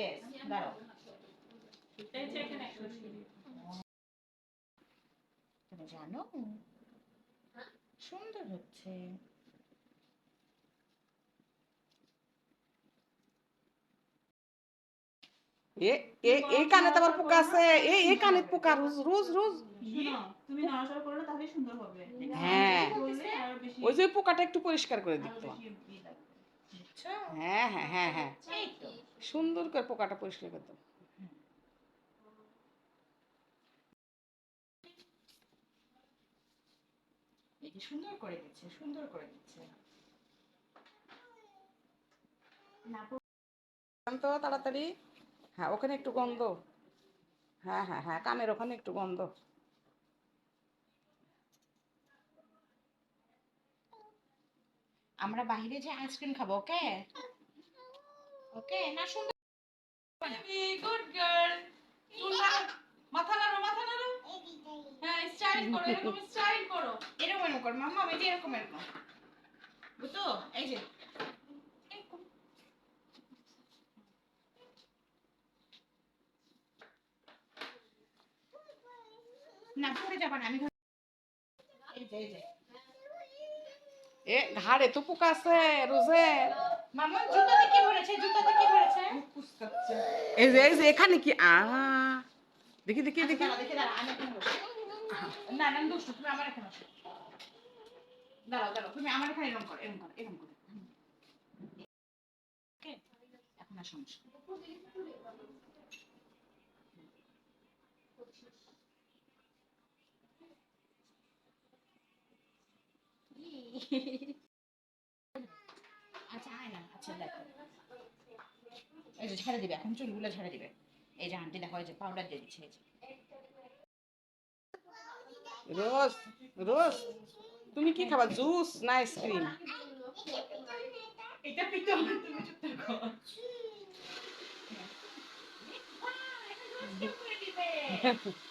Yes দাঁড়াও। তুমি জানো? সুন্দর হচ্ছে। এই কানে তো আবার পোকা আছে। এই এই কানে পোকা রোজ রোজ রোজ। শোনো, তুমি নড়াচড়া করলে তাহলে সুন্দর হবে। হ্যাঁ। ওই যে পোকাটা একটু পরিষ্কার করে দিত। হ্যাঁ হ্যাঁ হ্যাঁ হ্যাঁ। সুন্দর করে পোকাটা পরিষ্কার করতো সুন্দর করে দিচ্ছে সুন্দর করে দিচ্ছে। তো তাড়াতাড়ি। হ্যাঁ ওখানে একটু গন্ধ। হ্যাঁ হ্যাঁ হ্যাঁ কানের ওখানে একটু গন্ধ। আমরা বাইরে যে আইসক্রিম খাব ওকে? ওকে? না সুন্দর গুড গার্ল মাথা নাড়ো মাথা নাড়ো। হ্যাঁ স্টাইল করো এরকম স্টাইল করো। এরকম এরকম করো মাম্মা এই যে এরকম এরকম। বুঝছ? এই যে। না পড়ে যাবা না আমি এই যে এই যে। এ ঘাড়ে তো পোকা আছে রোজে। মাম্মা জুতাতে কি ভরেছে জুতাতে কি ভরেছে এই যে এই যে এখানে কি? আ দেখি দেখি দেখি। দেখে দাঁড়া, আমি না না দুষ্টু তুমি আমার এখানে বসো। দাঁড়াও দাঁড়াও তুমি আমার এখানে এরকম করো এরকম করো এরকম করো। এখন আর সমস্যা আচ্ছা আয় না আচ্ছা দেখো। এই যে দিবে এখন চুলগুলো ছেড়ে দিবে। এই যে আন্টি দেখা যে পাউডার দিয়ে দিচ্ছে রোজ রোজ তুমি কি খাবা? জুস না আইসক্রিম? এটা পিতো তুমি চুপ থাকো। হ্যাঁ। Yeah.